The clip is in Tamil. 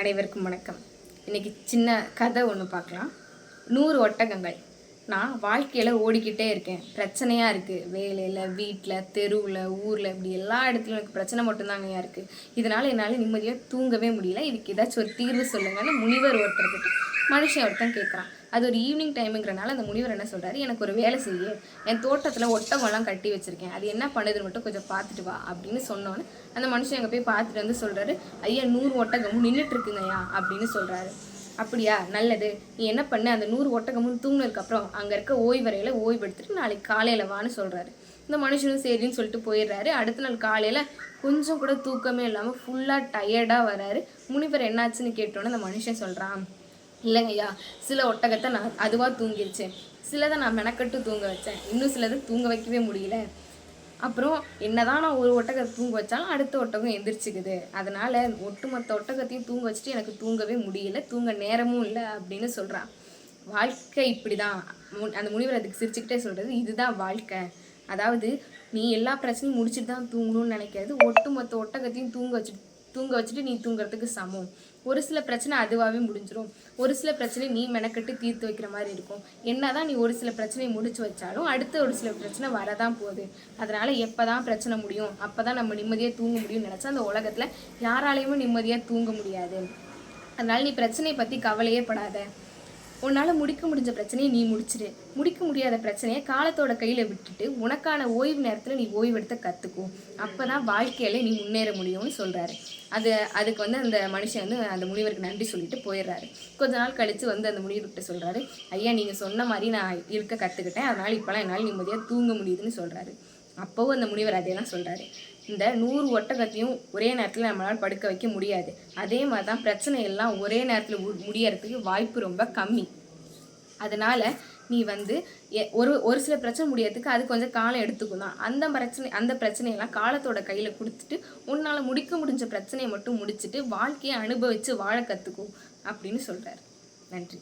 அனைவருக்கும் வணக்கம். இன்றைக்கி சின்ன கதை ஒன்று பார்க்கலாம். நூறு ஒட்டகங்கள். நான் வாழ்க்கையில் ஓடிக்கிட்டே இருக்கேன். பிரச்சனையாக இருக்குது வேலையில் வீட்டில் தெருவில் ஊரில் இப்படி எல்லா இடத்துலையும் எனக்கு பிரச்சனை மட்டும்தாங்கய்யா இருக்குது இதனால் என்னால் நிம்மதியாக தூங்கவே முடியல. இதுக்கு ஏதாச்சும் ஒரு தீர்வு சொல்லுங்கன்னு முனிவர் ஒருத்தர்கிட்ட மனுஷன் ஒருத்தன் கேட்குறான் அது ஒரு ஈவினிங் டைமுங்கிறனால அந்த முனிவர் என்ன சொல்கிறாரு எனக்கு ஒரு வேலை செய்ய. என் தோட்டத்தில் ஒட்டகம்லாம் கட்டி வச்சுருக்கேன். அது என்ன பண்ணுதுன்னு மட்டும் கொஞ்சம் பார்த்துட்டு வா அப்படின்னு சொன்னோன்னே அந்த மனுஷன் அங்கே போய் பார்த்துட்டு வந்து சொல்கிறாரு ஐயா நூறு ஒட்டகமும் நின்றுட்டு இருக்குங்கய்யா அப்படின்னு சொல்கிறாரு அப்படியா? நல்லது. நீ என்ன பண்ண? அந்த நூறு ஒட்டகமும் தூங்கினதுக்கப்புறம் அங்கே இருக்க ஓய்வறையில் ஓய்வு எடுத்துட்டு நாளைக்கு காலையில் வான்னு சொல்கிறாரு இந்த மனுஷனும் சரின்னு சொல்லிட்டு போயிடுறாரு. அடுத்த நாள் காலையில் கொஞ்சம் கூட தூக்கமே இல்லாமல் ஃபுல்லாக டயர்டாக வராரு. முனிவர் என்னாச்சுன்னு கேட்டோன்னே அந்த மனுஷன் சொல்கிறான் இல்லைங்கய்யா. சில ஒட்டகத்தை நான் அதுவாக தூங்கிருச்சு. சிலதை நான் மெனக்கட்டு தூங்க வச்சேன். இன்னும் சிலதை தூங்க வைக்கவே முடியல. அப்புறம் என்னதான் நான் ஒரு ஒட்டகத்தை தூங்க வச்சாலும் அடுத்த ஒட்டகம் எந்திரிச்சுக்குது. அதனால ஒட்டுமொத்த ஒட்டகத்தையும் தூங்க வச்சுட்டு எனக்கு தூங்கவே முடியல. தூங்க நேரமும் இல்லை அப்படின்னு சொல்கிறான் வாழ்க்கை இப்படி தான் அந்த முனிவர் அதுக்கு சிரிச்சுக்கிட்டே சொல்கிறது இதுதான் வாழ்க்கை. அதாவது நீ எல்லா பிரச்சனையும் முடிச்சுட்டு தான் தூங்கணும்னு நினைக்கிறது. ஒட்டுமொத்த ஒட்டகத்தையும் தூங்க வச்சுட்டு தூங்க வச்சுட்டு நீ தூங்குறதுக்கு சமம். ஒரு சில பிரச்சனை அதுவாகவே முடிஞ்சிடும் ஒரு சில பிரச்சனை நீ மெனக்கட்டு தீர்த்து வைக்கிற மாதிரி இருக்கும். என்னதான் நீ ஒரு சில பிரச்சனையை முடிச்சு வச்சாலும் அடுத்த ஒரு சில பிரச்சனை வரதான் போகுது. அதனால எப்பதான் பிரச்சனை முடியும் அப்போதான் நம்ம நிம்மதியாக தூங்க முடியும்னு நினச்சா அந்த உலகத்துல யாராலையுமே நிம்மதியாக தூங்க முடியாது. அதனால நீ பிரச்சனையை பற்றி கவலையே படாத. உன்னால் முடிக்க முடிஞ்ச பிரச்சனையை நீ முடிச்சிடு முடிக்க முடியாத பிரச்சனையை காலத்தோட கையில் விட்டுட்டு உனக்கான ஓய்வு நேரத்தில் நீ ஓய்வெடுத்த கற்றுக்கோ அப்போ தான் வாழ்க்கையில் நீ முன்னேற முடியும்னு சொல்கிறாரு அது அதுக்கு வந்து அந்த மனுஷன் வந்து அந்த முனிவருக்கு நன்றி சொல்லிட்டு போயிடுறாரு. கொஞ்ச நாள் கழித்து வந்து அந்த முனிவர்கிட்ட சொல்கிறாரு ஐயா நீங்கள் சொன்ன மாதிரி நான் இருக்க கற்றுக்கிட்டேன் அதனால் இப்போலாம் என்னால் நிம்மதியாக தூங்க முடியுதுன்னு சொல்கிறாரு அப்போவும் அந்த முனிவர் அதையெல்லாம் சொல்கிறாரு இந்த நூறு ஒட்டகத்தையும் ஒரே நேரத்தில் நம்மளால் படுக்க வைக்க முடியாது. அதே மாதிரி தான் பிரச்சனை எல்லாம் ஒரே நேரத்தில் முடியறதுக்கு வாய்ப்பு ரொம்ப கம்மி. அதனால் நீ வந்து எ- ஒரு ஒரு சில பிரச்சனை முடியறதுக்கு அது கொஞ்சம் காலம் எடுத்துக்கும் தான் அந்த பிரச்சனை அந்த பிரச்சனையெல்லாம் காலத்தோட கையில் கொடுத்துட்டு உன்னால் முடிக்க முடிஞ்ச பிரச்சனையை மட்டும் முடிச்சுட்டு வாழ்க்கையை அனுபவித்து வாழ கற்றுக்கும் அப்படின்னு சொல்கிறார் நன்றி.